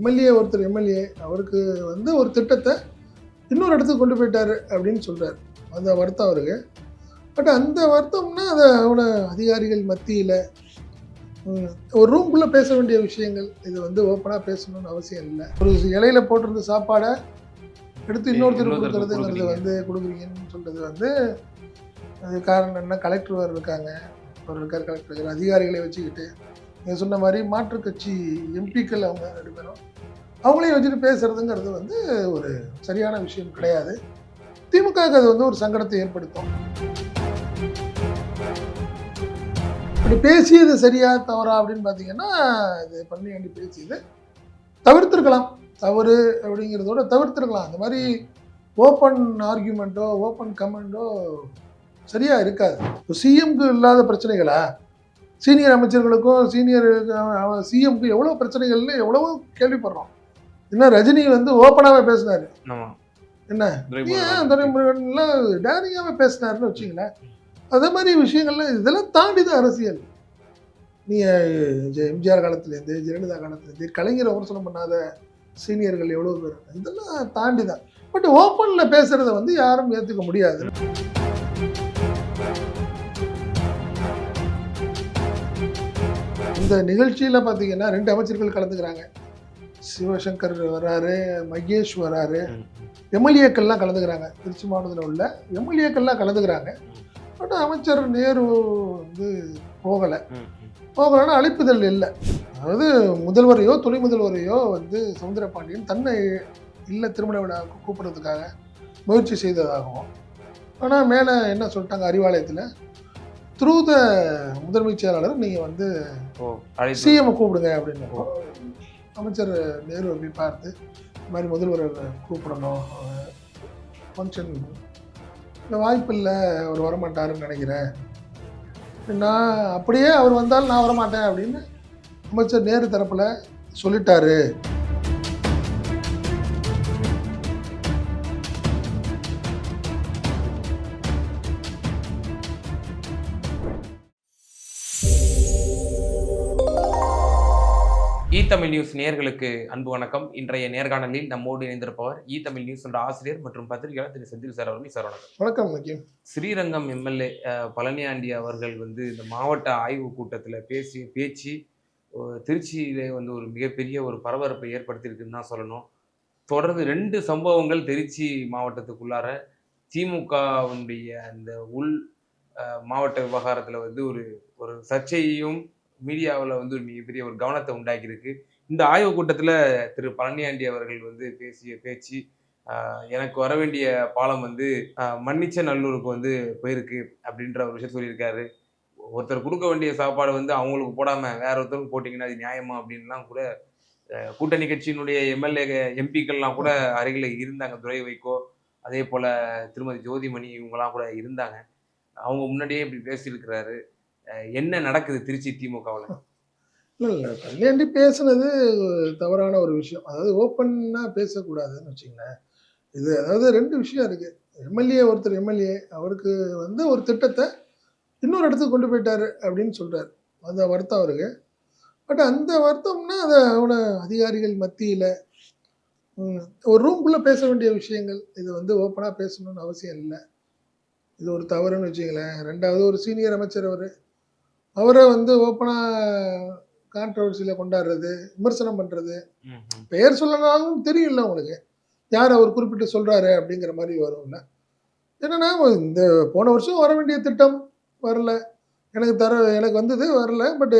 MLA ஒருத்தர் MLA அவருக்கு வந்து ஒரு திட்டத்தை இன்னொரு இடத்துக்கு கொண்டு போயிட்டாரு அப்படின்னு சொல்கிறார் அந்த வருத்தம் அவருக்கு. பட் அந்த வருத்தம்னா அதை அவனை அதிகாரிகள் மத்தியில் ஒரு ரூம்குள்ளே பேச வேண்டிய விஷயங்கள். இது வந்து ஓப்பனாக பேசணும்னு அவசியம் இல்லை. ஒரு இலையில போட்டிருந்த சாப்பாடை எடுத்து இன்னொருத்தர் கொடுக்குறதுங்கிறது. வந்து கொடுக்குறீங்கன்னு சொல்கிறது வந்து அது காரணம் என்ன? கலெக்டர் வேறு இருக்காங்க. ஒரு இருக்கார் கலெக்டர் அதிகாரிகளை வச்சுக்கிட்டு. நீங்கள் சொன்ன மாதிரி மாற்றுக் கட்சி எம்பிக்கள் அவங்க ரெண்டு பேரும். அவங்களையும் வச்சுட்டு பேசுறதுங்கிறது வந்து ஒரு சரியான விஷயம் கிடையாது. திமுகவுக்கு அது வந்து ஒரு சங்கடத்தை ஏற்படுத்தும். இப்படி பேசியது சரியா தவறா அப்படின்னு பார்த்தீங்கன்னா இது பண்ணி வேண்டி பேசியது தவிர்த்திருக்கலாம். தவறு அப்படிங்கிறதோட தவிர்த்திருக்கலாம். அந்த மாதிரி ஓப்பன் ஆர்கியூமெண்ட்டோ ஓப்பன் கமெண்டோ சரியாக இருக்காது. இப்போ சிஎம்க்கு இல்லாத பிரச்சனைகளா? சீனியர் அமைச்சர்களுக்கும் சீனியர் சிஎம்க்கு எவ்வளோ பிரச்சனைகள்னு எவ்வளவோ கேள்விப்படுறோம். இன்னும் ரஜினி வந்து ஓப்பனாகவே பேசினாரு. என்ன? ஏன் துரைமுருகன்லாம் டேரிங்காகவே பேசினாருன்னு வச்சுங்களேன் அதே மாதிரி விஷயங்கள்லாம் இதெல்லாம் தாண்டி தான் அரசியல் நீங்கள் எம்ஜிஆர் காலத்துலேருந்து ஜெயலலிதா காலத்துலேருந்து கலைஞர் விமர்சனம் பண்ணாத சீனியர்கள் எவ்வளோ பேர். இதெல்லாம் தாண்டி தான் பட் ஓப்பனில் பேசுகிறத வந்து யாரும் ஏற்றுக்க முடியாது. இந்த நிகழ்ச்சியில் பார்த்தீங்கன்னா ரெண்டு அமைச்சர்கள் கலந்துக்கிறாங்க. சிவசங்கர் வராரு மகேஷ் வராரு. எம்எல்ஏக்கள்லாம் கலந்துக்கிறாங்க. திருச்சி மாவட்டத்தில் உள்ள எம்எல்ஏக்கள்லாம் கலந்துக்கிறாங்க. பட் அமைச்சர் நேரு வந்து போகலை. போகலைன்னா அழைப்புதல் இல்லை. அதாவது முதல்வரையோ துணை முதல்வரையோ வந்து சவுந்தரபாண்டியன் தன்னை இல்லை திருமண விழா கூப்பிடுறதுக்காக முயற்சி செய்ததாகவும் ஆனால் மேலே என்ன சொல்லிட்டாங்க அறிவாலயத்தில் த்ரூ த முதன்மைச் செயலாளர் நீங்கள் வந்து ஓ அழைப்பு. சிஎம் கூப்பிடுங்க அப்படின்னு. அமைச்சர் நேரு போய் பார்த்து இந்த மாதிரி முதல்வர் கூப்பிடணும் ஃபங்க்ஷன் இந்த வாய்ப்பு இல்லை அவர் வரமாட்டாருன்னு நினைக்கிறேன். நான் அப்படியே அவர் வந்தால் நான் வரமாட்டேன் அப்படின்னு அமைச்சர் நேரு தரப்பில் சொல்லிட்டாரு. தமிழ் நியூஸ் நேயர்களுக்கு அன்பு வணக்கம். இன்றைய நேர்காணலில் நம்மோடு இணைந்திருப்பவர் இ தமிழ் நியூஸ் என்ற ஆசிரியர் மற்றும் பத்திரிகையாளர் திரு செந்தில் சார் அவர்கள். சார் வணக்கம். வணக்கம் ஸ்ரீரங்கம் எம்எல்ஏ பழனியாண்டி அவர்கள் வந்து இந்த மாவட்ட ஆய்வு கூட்டத்தில் பேசி பேச்சு திருச்சியிலே வந்து ஒரு மிகப்பெரிய ஒரு பரபரப்பை ஏற்படுத்தியிருக்குன்னு தான் சொல்லணும். தொடர்ந்து ரெண்டு சம்பவங்கள் திருச்சி மாவட்டத்துக்குள்ளார திமுகவுடைய அந்த உள் மாவட்ட விவகாரத்தில் வந்து ஒரு ஒரு சர்ச்சையையும் மீடியாவில் வந்து ஒரு மிகப்பெரிய ஒரு கவனத்தை உண்டாக்கியிருக்கு. இந்த ஆய்வுக் கூட்டத்தில் திரு பழனியாண்டி அவர்கள் வந்து பேசிய பேச்சு எனக்கு வர வேண்டிய பாலம் வந்து மன்னிச்ச நல்லூருக்கு வந்து போயிருக்கு அப்படின்ற ஒரு விஷயம் சொல்லியிருக்காரு. ஒருத்தர் கொடுக்க வேண்டிய சாப்பாடு வந்து அவங்களுக்கு போடாமல் வேற ஒருத்தருக்கு போட்டிங்கன்னா அது நியாயமா அப்படின்லாம் கூட கூட்டணி கட்சியினுடைய எம்எல்ஏ எம்பிக்கள்லாம் கூட அருகில் இருந்தாங்க. துரை வைகோ அதே போல் திருமதி ஜோதிமணி இவங்கெல்லாம் கூட இருந்தாங்க. அவங்க முன்னாடியே இப்படி பேசியிருக்கிறாரு. என்ன நடக்குது திருச்சி திமுகவில்? இல்லை இல்லை கல்யாண்டி பேசுனது தவறான ஒரு விஷயம். அதாவது ஓப்பன்னா பேசக்கூடாதுன்னு வச்சுங்களேன் இது அதாவது ரெண்டு விஷயம் இருக்குது எம்எல்ஏ ஒருத்தர் எம்எல்ஏ அவருக்கு வந்து ஒரு திட்டத்தை இன்னொரு இடத்துக்கு கொண்டு போயிட்டாரு அப்படின்னு சொல்கிறார் அந்த வருத்தம் அவருக்கு பட் அந்த வருத்தம்னா அதை அவனை அதிகாரிகள் மத்தியில் ஒரு ரூம்குள்ளே பேச வேண்டிய விஷயங்கள். இது வந்து ஓப்பனாக பேசணும்னு அவசியம் இல்லை. இது ஒரு தவறுன்னு வச்சுங்களேன் ரெண்டாவது ஒரு சீனியர் அமைச்சர் அவர். அவரை வந்து ஓப்பனாக கான்ட்ரவர்சியில் கொண்டாடுறது விமர்சனம் பண்ணுறது பெயர் சொல்லனாலும் தெரியும்ல உங்களுக்கு. யார் அவர் குறிப்பிட்டு சொல்கிறாரு அப்படிங்கிற மாதிரி வரும்ல என்னன்னா இந்த போன வருஷம் வர வேண்டிய திட்டம் வரல. எனக்கு தர எனக்கு வந்தது வரல. பட்டு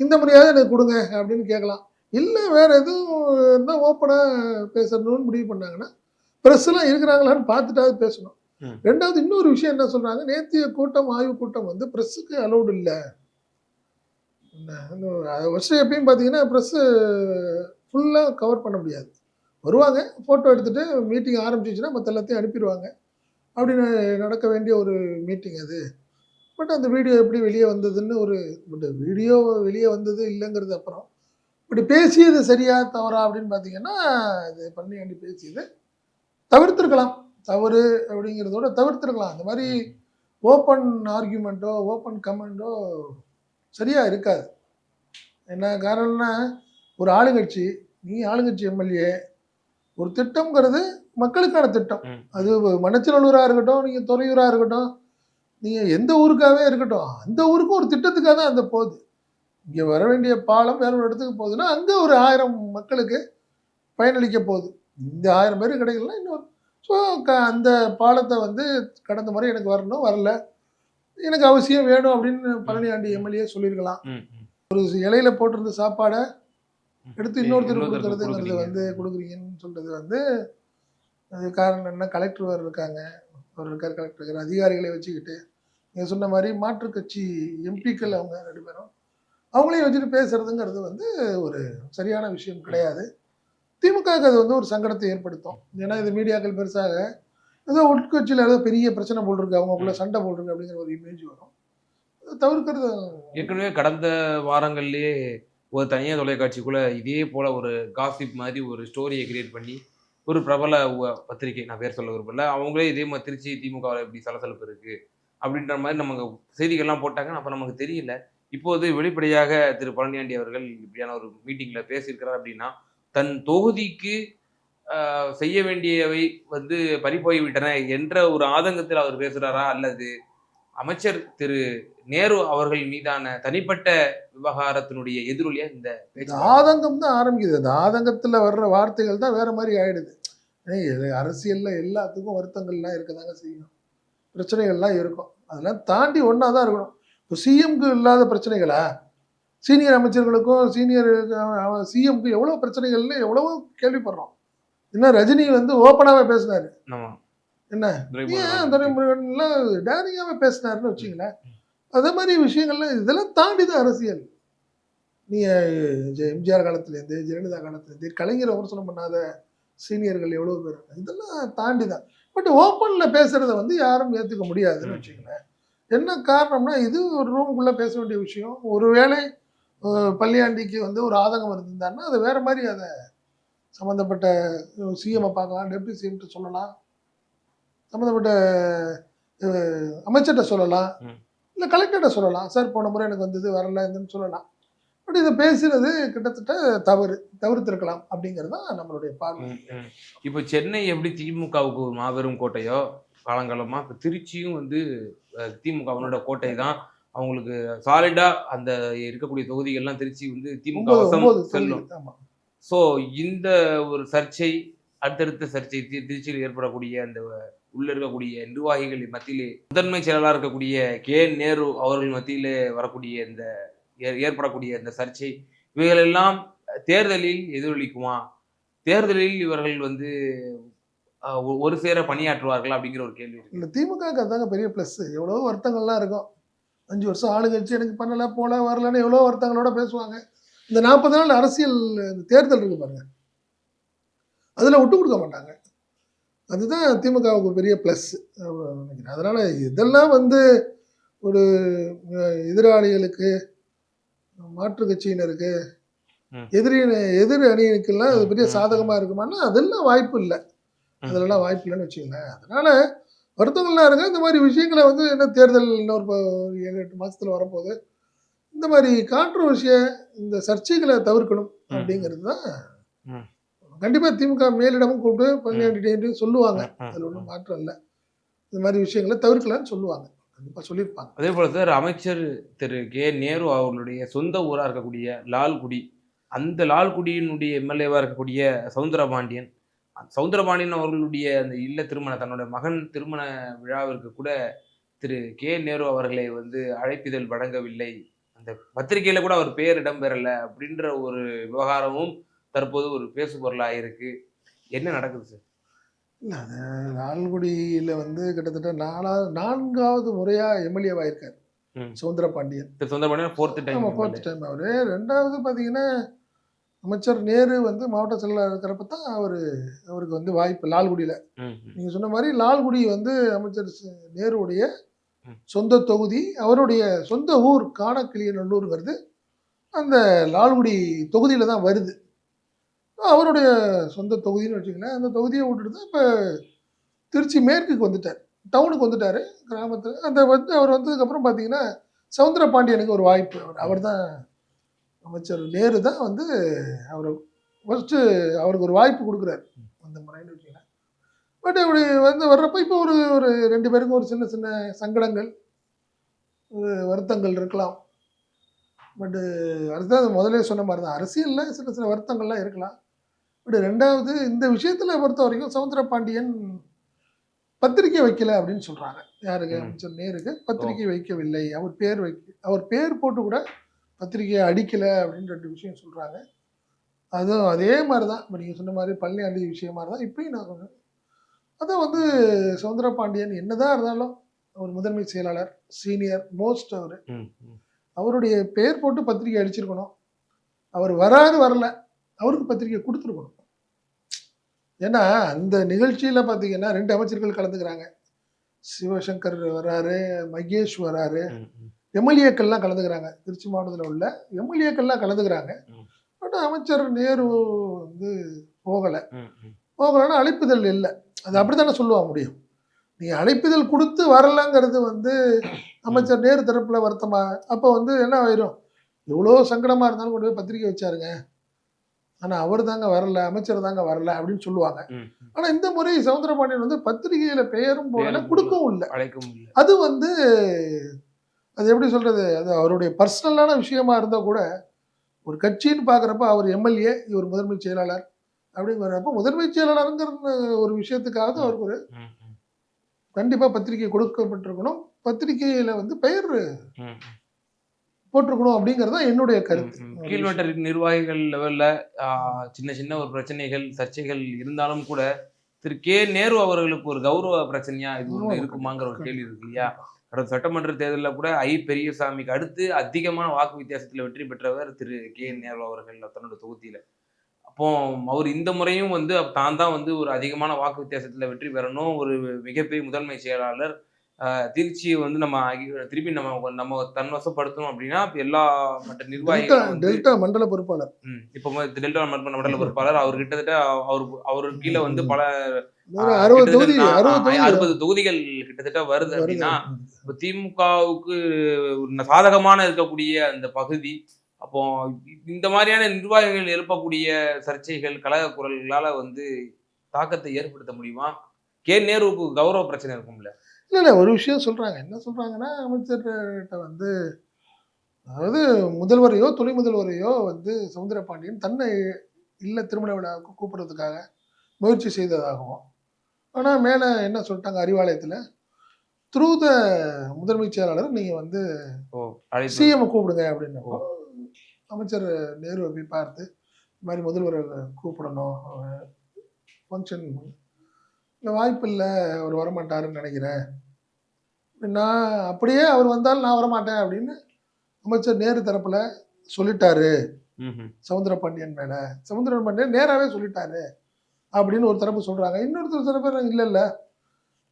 இந்த முறையாவது எனக்கு கொடுங்க அப்படின்னு கேட்கலாம். இல்லை வேறு எதுவும் இருந்தால் ஓப்பனாக பேசணும்னு முடிவு பண்ணாங்கன்னா ப்ரெஸ்லாம் இருக்கிறாங்களான்னு பார்த்துட்டாவது பேசணும். ரெண்டாவது இன்னொரு விஷயம் என்ன சொல்கிறாங்க நேத்திய கூட்டம் ஆய்வு கூட்டம் வந்து ப்ரெஸ்ஸுக்கு அலௌடு இல்லை. ஃபஸ்ட்டு எப்பயும் பார்த்தீங்கன்னா ப்ரெஸ்ஸு ஃபுல்லாக கவர் பண்ண முடியாது. வருவாங்க ஃபோட்டோ எடுத்துகிட்டு மீட்டிங் ஆரம்பிச்சிச்சுன்னா மற்ற எல்லாத்தையும் அனுப்பிடுவாங்க. அப்படின்னு நடக்க வேண்டிய ஒரு மீட்டிங் அது. பட் அந்த வீடியோ எப்படி வெளியே வந்ததுன்னு ஒரு பட் வீடியோ வெளியே வந்தது இல்லைங்கிறது அப்புறம். இப்படி பேசியது சரியா தவறா அப்படின்னு பார்த்தீங்கன்னா இது பண்ணி வேண்டி பேசியது. தவிர்த்திருக்கலாம். தவறு அப்படிங்கிறதோட தவிர்த்திருக்கலாம். அந்த மாதிரி ஓப்பன் ஆர்கியூமெண்ட்டோ ஓப்பன் கமெண்டோ சரியாக இருக்காது. என்ன காரணம்னா ஒரு ஆளுங்கட்சி நீ ஆளுங்கட்சி எம்எல்ஏ ஒரு திட்டம்ங்கிறது மக்களுக்கான திட்டம். அது மணச்சநல்லூராக இருக்கட்டும் நீங்கள் துறையூராக இருக்கட்டும் நீங்கள் எந்த ஊருக்காகவே இருக்கட்டும் அந்த ஊருக்கும் ஒரு திட்டத்துக்காக தான் அந்த போகுது. இங்கே வர வேண்டிய பாலம் வேற ஒரு இடத்துக்கு போகுதுன்னா அங்கே ஒரு ஆயிரம் மக்களுக்கு பயனளிக்க போகுது. இந்த ஆயிரம் பேர் கிடைக்கலன்னா இன்னொரு. ஸோ க அந்த பாலத்தை வந்து கடந்த முறை எனக்கு வரணும் வரல. எனக்கு அவசியம் வேணும் அப்படின்னு பழனியாண்டி எம்எல்ஏ சொல்லியிருக்கலாம். ஒரு இலையில போட்டிருந்த சாப்பாடை எடுத்து இன்னொருத்தர் கொடுக்கறதுங்கிறது. வந்து கொடுக்குறீங்கன்னு சொல்றது வந்து அது காரணம் என்ன கலெக்டர் வேறு இருக்காங்க. அவர் இருக்கார் கலெக்டர் இருக்கார் அதிகாரிகளை வச்சுக்கிட்டு நீங்கள் சொன்ன மாதிரி மாற்றுக் கட்சி எம்பிக்கள் அவங்க ரெண்டு பேரும் அவங்களையும் வச்சுட்டு பேசுறதுங்கிறது வந்து ஒரு சரியான விஷயம் கிடையாது. திமுகவுக்கு அது வந்து ஒரு சங்கடத்தை ஏற்படுத்தும். ஏன்னா இது மீடியாக்கள் பெருசாக ஏதோ உட்கட்சியில் ஏதோ பெரிய பிரச்சனை போட்டிருக்கு இருக்கு அவங்களுக்குள்ள சண்டை போட்டிருக்கு அப்படிங்கிற ஒரு இமேஜ் வரும். தவிர்க்கிறது ஏற்கனவே கடந்த வாரங்கள்லேயே ஒரு தனியார் தொலைக்காட்சிக்குள்ள இதே போல ஒரு காசிப் மாதிரி ஒரு ஸ்டோரியை கிரியேட் பண்ணி ஒரு பிரபல உ- பத்திரிகை நான் பேர் சொல்ல விரும்பல அவங்களே இதே மாதிரி திருச்சி திமுகவில் இப்படி சலசலப்பு இருக்கு அப்படின்ற மாதிரி நமக்கு செய்திகள்லாம் போட்டாங்க. அப்போ நமக்கு தெரியல. இப்போது வெளிப்படையாக திரு பழனியாண்டி அவர்கள் இப்படியான ஒரு மீட்டிங்கில் பேசியிருக்கிறார் அப்படின்னா தன் தொகுதிக்கு செய்ய வேண்டியவை வந்து பறிப்போய்விட்டன என்ற ஒரு ஆதங்கத்தில் அவர் பேசுகிறாரா அல்லது அமைச்சர் திரு நேரு அவர்கள் மீதான தனிப்பட்ட விவகாரத்தினுடைய எதிரொலியா இந்த ஆதங்கம் தான் ஆரம்பிக்குது. அந்த ஆதங்கத்தில் வர்ற வார்த்தைகள் தான் வேற மாதிரி ஆயிடுது. அரசியலில் இது எல்லாத்துக்கும் வருத்தங்கள்லாம் இருக்க தாங்க செய்யும். பிரச்சனைகள்லாம் இருக்கும். அதெல்லாம் தாண்டி ஒன்றா தான் இருக்கணும். இப்போ சிஎம்க்கு இல்லாத பிரச்சனைகளா? சீனியர் அமைச்சர்களுக்கும் சீனியர் சிஎம்க்கு எவ்வளோ பிரச்சனைகள்னு எவ்வளவோ கேள்விப்படுறோம். இன்னும் ரஜினி வந்து ஓப்பனாகவே பேசினாரு. என்ன? ஏன். துரைமுருகன்லாம் டேரிங்காகவே பேசினாருன்னு வச்சுங்களேன் அதே மாதிரி விஷயங்கள்லாம் இதெல்லாம் தாண்டி தான் அரசியல் நீ எம்ஜிஆர் காலத்துலேருந்து ஜெயலலிதா காலத்துலேருந்து கலைஞர் விமர்சனம் பண்ணாத சீனியர்கள் எவ்வளோ பேர். இதெல்லாம் தாண்டி தான் பட் ஓப்பனில் பேசுகிறத வந்து யாரும் ஏற்றுக்க முடியாதுன்னு வச்சுங்களேன் என்ன காரணம்னா இது ஒரு ரூமுக்குள்ளே பேச வேண்டிய விஷயம் ஒருவேளை பள்ளியாண்டிக்கு வந்து ஒரு ஆதங்கம் இருந்திருந்தாருன்னா அது வேற மாதிரி அதை சம்மந்தப்பட்ட சிஎம்ஐ பார்க்கலாம் டெப்டி சிஎம்கிட்ட சொல்லலாம். சம்மந்தப்பட்ட அமைச்சர்கிட்ட சொல்லலாம். இல்லை கலெக்டர்கிட்ட சொல்லலாம். சார் போன முறை எனக்கு வந்தது வரல இதுன்னு சொல்லலாம். பட் இதை பேசுறது கிட்டத்தட்ட தவறு தவிர்த்திருக்கலாம் அப்படிங்கிறது தான் நம்மளுடைய பார்வை. இப்போ சென்னை எப்படி திமுகவுக்கு ஒரு மாபெரும் கோட்டையோ காலங்காலமா இப்போ திருச்சியும் வந்து திமுகவினோட கோட்டை தான். அவங்களுக்கு சாலிடா அந்த இருக்கக்கூடிய தொகுதிகள்லாம் திருச்சி வந்து திமுக செல்லும். ஸோ இந்த ஒரு சர்ச்சை அடுத்தடுத்த சர்ச்சை திருச்சியில் ஏற்படக்கூடிய அந்த உள்ள இருக்கக்கூடிய நிர்வாகிகள் மத்தியிலே முதன்மை செயலாளர் இருக்கக்கூடிய கே. நேரு அவர்கள் மத்தியிலே வரக்கூடிய இந்த ஏற்படக்கூடிய இந்த சர்ச்சை இவைகளெல்லாம் தேர்தலில் எதிரொலிக்குமா? தேர்தலில் இவர்கள் வந்து ஒரு சேர பணியாற்றுவார்கள் அப்படிங்கிற ஒரு கேள்வி இருக்கு. இல்லை திமுக அதாங்க பெரிய ப்ளஸ் எவ்வளோ வருத்தங்கள்லாம் இருக்கும். அஞ்சு வருஷம் ஆளுங்கட்சி எனக்கு பண்ணலை போல வரலன்னு எவ்வளோ வருத்தங்களோட பேசுவாங்க. இந்த நாற்பது நாள் அரசியல் இந்த தேர்தல் இருக்கு பாருங்க. அதில் விட்டு கொடுக்க மாட்டாங்க. அதுதான் திமுகவுக்கு பெரிய ப்ளஸ் நினைக்கிறேன். அதனால இதெல்லாம் வந்து ஒரு எதிராளிகளுக்கு மாற்று கட்சியினருக்கு. எதிரி எதிர் அணியினுக்கெல்லாம் அது பெரிய சாதகமாக இருக்குமான்னா அதெல்லாம் வாய்ப்பு இல்லை. அதெல்லாம் வாய்ப்பு இல்லைன்னு வச்சுக்கோங்களேன். அதனால வருத்தங்கள்லாம் இருங்க இந்த மாதிரி விஷயங்களை வந்து என்ன தேர்தல் இன்னொரு ஒரு ஏழு எட்டு மாசத்துல வரப்போகுது. இந்த மாதிரி கான்ட்ரவர்சியை இந்த சர்ச்சைகளை தவிர்க்கணும். அப்படிங்கிறது தான். ம். கண்டிப்பா திமுக மேலிடமும் கூப்பிட்டு பன்னெண்டு சொல்லுவாங்க. அதில் ஒன்றும் மாற்றம் இல்லை. இந்த மாதிரி விஷயங்களை தவிர்க்கலாம்னு சொல்லுவாங்க. கண்டிப்பா சொல்லியிருப்பாங்க. அதே போல சார் அமைச்சர் திரு கே நேரு அவர்களுடைய சொந்த ஊரா இருக்கக்கூடிய லால்குடி அந்த லால்குடியினுடைய எம்எல்ஏவா இருக்கக்கூடிய சவுந்தரபாண்டியன் சவுந்தரபாண்டியன் அவர்களுடைய அந்த இல்ல திருமண தன்னோட மகன் திருமண விழாவிற்கு கூட திரு கே நேரு அவர்களை வந்து அழைப்பிதழ் வழங்கவில்லை. அந்த பத்திரிகையில கூட அவர் பெயர் இடம்பெறல அப்படின்ற ஒரு விவகாரமும் தற்போது ஒரு பேசு பொருளாக இருக்கு என்ன நடக்குது சார்? இல்லை அது லால்குடியில் வந்து கிட்டத்தட்ட நாலாவது நான்காவது முறையாக எம்எல்ஏவாயிருக்கார் ம். சுதந்திர Pandian Thiru Soundarapandian fourth time fourth time அவர் ரெண்டாவது பார்த்தீங்கன்னா அமைச்சர் நேரு வந்து மாவட்ட செயலாளர் இருக்கிறப்ப தான் அவர் அவருக்கு வந்து வாய்ப்பு லால்குடியில். நீங்கள் சொன்ன மாதிரி லால்குடி வந்து அமைச்சர் நேருடைய. சொந்த தொகுதி அவருடைய சொந்த ஊர் காணக்கிளியநல்லூருங்கிறது அந்த லால்குடி தொகுதியில் தான் வருது. அவருடைய சொந்த தொகுதின்னு வச்சுக்கங்களேன் அந்த தொகுதியை விட்டுட்டு தான் இப்போ திருச்சி மேற்குக்கு வந்துட்டார். டவுனுக்கு வந்துட்டார் கிராமத்தில். அந்த வந்து அவர் வந்ததுக்கப்புறம் பார்த்தீங்கன்னா சவுந்தர பாண்டியனுக்கு ஒரு வாய்ப்பு. அவர் அவர் தான் அமைச்சர் நேரு தான் வந்து அவரை ஃபர்ஸ்ட் அவருக்கு ஒரு வாய்ப்பு கொடுக்குறாரு. அந்த முறைன்னு வச்சுக்கலாம் பட் இப்படி வந்து வர்றப்ப இப்போ ஒரு ஒரு ரெண்டு பேருக்கும் ஒரு சின்ன சின்ன சங்கடங்கள் ஒரு வருத்தங்கள் இருக்கலாம். பட்டு அதுதான் முதல்ல சொன்ன மாதிரி தான் அரசியலில் சில சில வருத்தங்கள்லாம் இருக்கலாம். பட் ரெண்டாவது இந்த விஷயத்தில் பொறுத்த வரைக்கும் சவுந்தர பாண்டியன் பத்திரிக்கை வைக்கல அப்படின்னு சொல்கிறாங்க யாருக்கு. அமைச்சர் நேருக்கு பத்திரிக்கை வைக்கவில்லை. அவர் பேர் வைக்க அவர் பேர் போட்டு கூட பத்திரிக்கையை அடிக்கலை அப்படின்னு ரெண்டு விஷயம் சொல்கிறாங்க அதுவும் அதே மாதிரி தான் இப்போ நீங்கள் சொன்ன மாதிரி பழனியாண்டி விஷயம் மாதிரி தான் இப்பயும் நான் அதான் வந்து சவுந்தர பாண்டியன் என்னதான் இருந்தாலும் அவர் முதன்மை செயலாளர் சீனியர் மோஸ்ட் அவர். அவருடைய பேர் போட்டு பத்திரிக்கை அடிச்சிருக்கணும். அவர் வராது வரல. அவருக்கு பத்திரிக்கை கொடுத்துருக்கணும். ஏன்னா அந்த நிகழ்ச்சியில் பார்த்தீங்கன்னா ரெண்டு அமைச்சர்கள் கலந்துக்கிறாங்க. சிவசங்கர் வராரு மகேஷ் வராரு. எம்எல்ஏக்கள்லாம் கலந்துக்கிறாங்க. திருச்சி மாவட்டத்தில் உள்ள எம்எல்ஏக்கள்லாம் கலந்துக்கிறாங்க. பட் அமைச்சர் நேரு வந்து போகலை. போகலைன்னா அழைப்புதல் இல்லை. அது அப்படித்தானே சொல்லுவா முடியும். நீ அழைப்புதல் கொடுத்து வரலங்கிறது வந்து அமைச்சர் நேரு தரப்புல வருத்தமா? அப்போ வந்து என்ன ஆயிரும்? எவ்வளோ சங்கடமா இருந்தாலும் கொண்டு போய் பத்திரிக்கை வச்சாருங்க. ஆனா அவர் தாங்க வரல அமைச்சர் தாங்க வரல அப்படின்னு சொல்லுவாங்க. ம், ம். ஆனா இந்த முறை சவுந்தரபாண்டியன் வந்து பத்திரிகையில பெயரும் போகல கொடுக்கவும் இல்லை. அழைக்கவும் இல்லை. அது வந்து அது எப்படி சொல்றது? அது அவருடைய பர்சனலான விஷயமா இருந்தா கூட ஒரு கட்சின்னு பார்க்குறப்ப அவர் எம்எல்ஏ இவர் முதன்மை செயலாளர் அப்படிங்கிறப்ப முதன்மை செயலாளருங்கிற ஒரு விஷயத்துக்காக அவருக்கு ஒரு ம், ம். கண்டிப்பா பத்திரிகை கொடுக்கப்பட்டிருக்கணும். பத்திரிகையில வந்து பெயர் போட்டிருக்கணும் அப்படிங்கிறது தான் என்னுடைய கருத்து. கீழ்மட்ட நிர்வாகிகள் லெவல்ல சின்ன சின்ன ஒரு பிரச்சனைகள் சர்ச்சைகள் இருந்தாலும் கூட திரு. கே. நேரு அவர்களுக்கு ஒரு கௌரவ பிரச்சனையா இது ஆமா, இருக்குமாங்கிற ஒரு கேள்வி இருக்கு இல்லையா? கடந்த சட்டமன்ற தேர்தலில் கூட ஐ. பெரியசாமிக்கு அடுத்து அதிகமான வாக்கு வித்தியாசத்துல வெற்றி பெற்றவர் திரு. கே. நேரு அவர்கள் தன்னோட தொகுதியில. அப்போ அவர் இந்த முறையும் வந்து தான் தான் வந்து ஒரு அதிகமான வாக்கு வித்தியாசத்துல வெற்றி பெறணும் ஒரு மிகப்பெரிய முதன்மை செயலாளர் திருச்சியை வந்து நம்ம திருப்பி நம்ம நம்ம தன்வசப்படுத்தணும் அப்படின்னா எல்லா மற்ற நிர்வாகிகளும் டெல்டா மண்டல பொறுப்பாளர். இப்போ டெல்டா மண்டல பொறுப்பாளர் அவர் கிட்டத்தட்ட அவர் அவர் கீழே வந்து பல அறுபது தொகுதிகள் கிட்டத்தட்ட வருது. அப்படின்னா இப்போ திமுகவுக்கு சாதகமான இருக்கக்கூடிய அந்த பகுதி அப்போ இந்த மாதிரியான நிர்வாகிகள் எழுப்பக்கூடிய சர்ச்சைகள் கழக குரல்களால வந்து தாக்கத்தை ஏற்படுத்த முடியுமா? கே நேருவுக்கு கௌரவ பிரச்சனை இருக்கும்ல? இல்ல இல்ல ஒரு விஷயம் சொல்றாங்க. என்ன சொல்றாங்கன்னா அமைச்சர்கிட்ட வந்து அதாவது முதல்வரையோ துணை முதல்வரையோ வந்து சவுந்தர பாண்டியன் தன்னை இல்ல திருமண விழாவுக்கு கூப்பிடுறதுக்காக முயற்சி செய்ததாகவும் ஆனா மேல என்ன சொல்லிட்டாங்க அறிவாலயத்துல த்ரூ த முதன்மை செயலாளர் நீங்க வந்து சிஎம் கூப்பிடுங்க அப்படின்னப்போ அமைச்சர் நேருவை போய் பார்த்து இந்த மாதிரி முதல்வரை கூப்பிடணும் ஃபங்க்ஷன் இல்லை வாய்ப்பு இல்லை அவர் வரமாட்டாருன்னு நினைக்கிறேன். நான் அப்படியே அவர் வந்தாலும் நான் வரமாட்டேன் அப்படின்னு அமைச்சர் நேரு தரப்புல சொல்லிட்டாரு. சவுந்தர பாண்டியன் மேல. சவுந்தர பாண்டியன் நேராவே சொல்லிட்டாரு அப்படின்னு ஒரு தரப்பு சொல்றாங்க. இன்னொருத்தர் பேர் இல்லை இல்லை.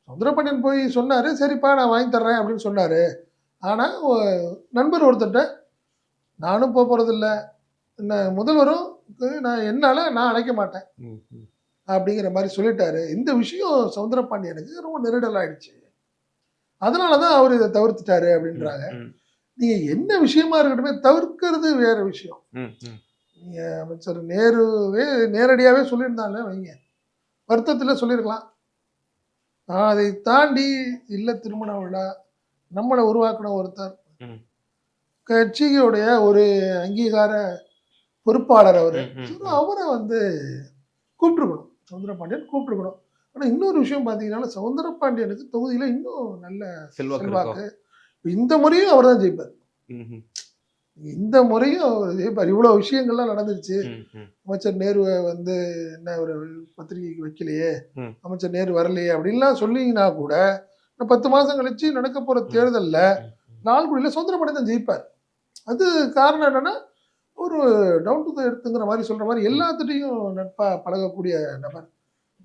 சவுந்தர பாண்டியன் போய் சொன்னாரு சரிப்பா நான் வாங்கி தர்றேன் அப்படின்னு சொன்னாரு. ஆனா ஒ- நண்பர் ஒருத்தர்ட்ட நானும் போக போறதில்ல. என்ன முதல்வரும் நான் என்னால நான் அழைக்க மாட்டேன். அப்படிங்கிற மாதிரி சொல்லிட்டாரு. இந்த விஷயம் சவுந்தர பாண்டியனுக்கு ரொம்ப நெருடல் ஆயிடுச்சு அதனாலதான் அவர் இதை தவிர்த்துட்டாரு அப்படின்றாங்க. ம், நீங்க என்ன விஷயமா இருக்கட்டுமே தவிர்க்கிறது வேற விஷயம். ம், ம். நீங்க அமைச்சர் நேருவே நேரடியாவே சொல்லியிருந்தாங்க வைங்க. வருத்தத்தில் சொல்லியிருக்கலாம். அதை தாண்டி இல்ல திருமண விழா நம்மளை உருவாக்கின ஒருத்தர். ம். கட்சியுடைய ஒரு அங்கீகார பொறுப்பாளர் அவரு. அவரை வந்து கூப்பிட்டுருக்கணும். சவுந்தர பாண்டியன் கூப்பிட்டுருக்கணும். ஆனா இன்னொரு விஷயம் பாத்தீங்கன்னா சவுந்தர பாண்டியனுக்கு தொகுதியில இன்னும் நல்ல செல்வாக்கு? இந்த முறையும் அவர் தான் ஜெயிப்பார் இந்த முறையும் அவர் ஜெயிப்பார். இவ்வளவு விஷயங்கள்லாம் நடந்துருச்சு. அமைச்சர் நேருவை வந்து என்ன ஒரு பத்திரிகைக்கு வைக்கலையே. அமைச்சர் நேரு வரலையே? அப்படின்லாம் சொன்னீங்கன்னா கூட பத்து மாசம் கழிச்சு நடக்க போற தேர்தல்ல நால்குடியில சுதந்திரப்படை தான் ஜெயிப்பார். அது காரணம் என்னன்னா ஒரு டவுன் டு எடுத்துங்கிற மாதிரி சொல்ற மாதிரி எல்லாத்துட்டையும் நட்பா பழகக்கூடிய நபர்.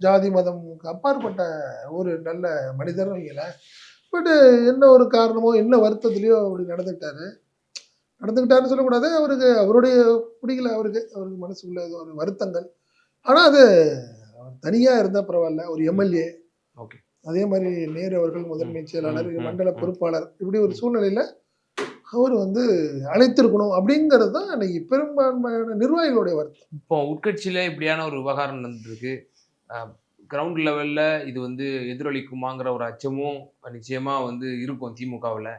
ஜாதி மதம் அப்பாற்பட்ட ஒரு நல்ல மனிதர் வைங்களேன் பட்டு என்ன ஒரு காரணமோ என்ன வருத்தத்துலயோ அப்படி நடந்துக்கிட்டாரு. நடந்துக்கிட்டாருன்னு சொல்லக்கூடாது. அவருக்கு அவருடைய பிடிக்கல அவருக்கு. அவருக்கு மனசுக்குள்ள ஏதோ ஒரு வருத்தங்கள். ஆனா அது அவர் தனியா இருந்தா பரவாயில்ல. ஒரு எம்எல்ஏ. Okay. அதே மாதிரி நேரு அவர்கள் முதன்மை செயலாளர் மண்டல. பொறுப்பாளர். இப்படி ஒரு சூழ்நிலையில அவர் வந்து அழைத்திருக்கணும் அப்படிங்கிறது தான் இன்னைக்கு பெரும்பான்மையான நிர்வாகிகளுடைய வருத்தம். இப்போ உட்கட்சியில் இப்படியான ஒரு விவகாரம் நடந்திருக்கு. கிரவுண்ட் லெவலில் இது வந்து எதிரொலிக்குமாங்கிற ஒரு அச்சமும் நிச்சயமாக வந்து இருக்கும் திமுகவில்.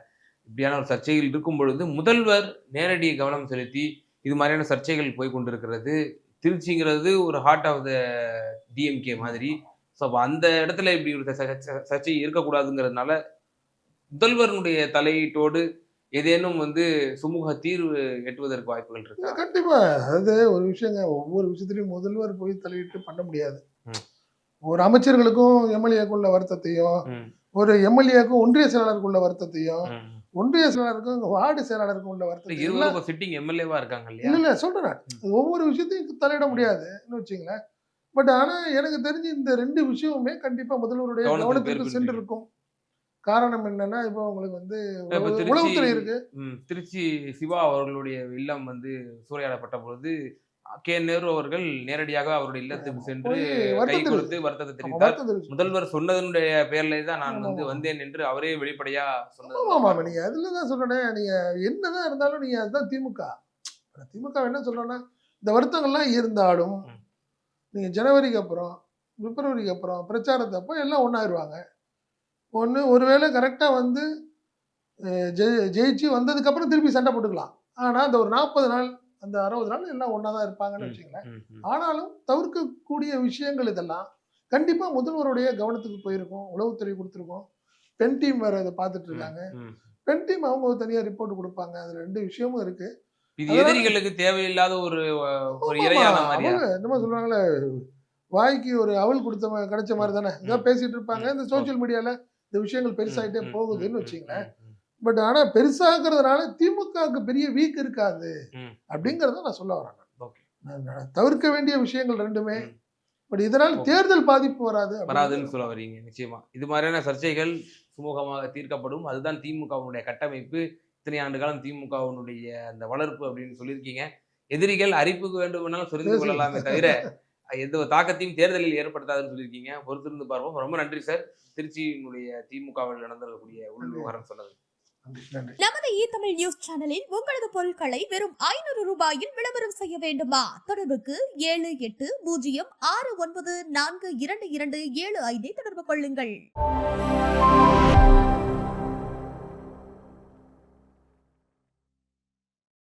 இப்படியான ஒரு சர்ச்சைகள் இருக்கும் பொழுது முதல்வர் நேரடி கவனம் செலுத்தி இது மாதிரியான சர்ச்சைகள் போய் கொண்டிருக்கிறது. திருச்சிங்கிறது ஒரு ஹார்ட் ஆஃப் த டிஎம்கே மாதிரி. ஸோ அப்போ அந்த இடத்துல இப்படி ஒரு ச- சர்ச்சை இருக்கக்கூடாதுங்கிறதுனால முதல்வருடைய தலையீட்டோடு ஏதேனும் வந்து சுமூக தீர்வு எட்டுவதற்கு வாய்ப்புகள் இருக்கா? கண்டிப்பா. அதாவது ஒரு விஷயங்க. ஒவ்வொரு விஷயத்திலையும் முதல்வர் போய் தலையிட்டு பண்ண முடியாது. ஒரு அமைச்சர்களுக்கும் எம்எல்ஏக்கும் உள்ள வருத்தத்தையும் ஒரு எம்எல்ஏக்கும் ஒன்றிய செயலாளருக்கும் உள்ள வருத்தத்தையும். ஒன்றிய செயலாளருக்கும் வார்டு செயலாளருக்கும் உள்ள சிட்டிங் எம்எல்ஏவா இருக்காங்க இல்லையா? இல்ல இல்ல சொல்றேன். அது ஒவ்வொரு விஷயத்தையும் தலையிட முடியாதுன்னு வச்சுங்களேன். பட் ஆனா எனக்கு தெரிஞ்சு இந்த ரெண்டு விஷயமுமே கண்டிப்பா முதல்வருடைய பெருப்பிடிக்கு. சென்று இருக்கும் காரணம் என்னன்னா இப்போ உங்களுக்கு வந்து உளவுத்துறை இருக்கு. திருச்சி சிவா அவர்களுடைய இல்லம் வந்து சூறையாடப்பட்ட பொழுது கே நேரு அவர்கள் நேரடியாக அவருடைய இல்லத்துக்கு சென்று கை கொடுத்து வருத்தத்தை தெரிவித்தார். முதல்வர் சொன்னதனுடைய பேர்ல தான் நான் வந்து. வந்தேன் என்று அவரே வெளிப்படையா சொன்னது. ஆமா நீங்க அதுல தான் சொல்றேன் நீங்க என்னதான் இருந்தாலும் நீங்க அதுதான் திமுக. திமுக என்ன சொல்றேன்னா இந்த வருத்தங்கள்லாம் இருந்தாலும். நீங்க ஜனவரிக்கு அப்புறம் பிப்ரவரிக்கு அப்புறம் பிரச்சாரத்தப்போ எல்லாம் ஒன்றாயிருவாங்க ஒன்று ஒருவேளை கரெக்டாக வந்து ஜெயி ஜெயிச்சு வந்ததுக்கப்புறம் திருப்பி சண்டை போட்டுக்கலாம் ஆனால் அந்த ஒரு நாற்பது நாள் அந்த அறுபது நாள் எல்லாம் ஒன்றா தான் இருப்பாங்கன்னு. வச்சுங்களேன். ஆனாலும் தவிர்க்கக்கூடிய விஷயங்கள் இதெல்லாம் கண்டிப்பா முதல்வருடைய கவனத்துக்கு போயிருக்கும் உளவுத்துறை கொடுத்துருக்கோம் பெண் டீம் வேற இதை பார்த்துட்டு இருக்காங்க. பெண் டீம் அவங்க ஒரு தனியா ரிப்போர்ட் கொடுப்பாங்க அது ரெண்டு விஷயமும் இருக்கு இது எதிரிகளுக்கு தேவையில்லாத ஒரு ஒரு இரையான என்னமோ சொல்றாங்களே வாய்க்கு ஒரு அவல் கொடுத்த கிடைச்ச மாதிரி தானே ம். பேசிட்டு இருப்பாங்க இந்த ம். சோஷியல் மீடியால இந்த விஷயங்கள் ம், போகுதுன்னு வச்சுங்களேன். பட் ஆனா பெருசாகிறதுனால திமுகவுக்கு பெரிய வீக் இருக்காது. அப்படிங்கறத நான் சொல்ல வரேன் தவிர்க்க வேண்டிய விஷயங்கள் ரெண்டுமே. பட் இதனால். தேர்தல் பாதிப்பு வராது வராதுன்னு சொல்ல வரீங்க நிச்சயமா இது மாதிரியான சர்ச்சைகள் சுமூகமாக தீர்க்கப்படும் அதுதான் திமுகவுடைய கட்டமைப்பு இத்தனை ஆண்டு காலம் திமுகவினுடைய அந்த வளர்ப்பு அப்படின்னு சொல்லியிருக்கீங்க எதிரிகள் அரிப்புக்கு வேண்டுமானாலும் சொரிந்து பேசு. கொள்ளலாமே தவிர எந்த ஒரு தாக்கத்தையும் தேர்தலில் ஏற்படுத்தாதுன்னு சொல்லியிருக்கீங்க. பொறுத்திருந்து பார்ப்போம். ரொம்ப நன்றி சார். திருச்சியினுடைய திமுகவில் நடந்திருக்கக்கூடிய உள் விவகாரம் சொன்னது. நமது இ தமிழ் நியூஸ் சேனலில் உங்களது பொருட்களை வெறும் ஐநூறு ரூபாயில் விளம்பரம் செய்ய வேண்டுமா? தொடர்புக்கு ஏழு எட்டு பூஜ்ஜியம் ஆறு ஒன்பது நான்கு இரண்டு இரண்டு ஏழு ஐந்தை தொடர்பு கொள்ளுங்கள்.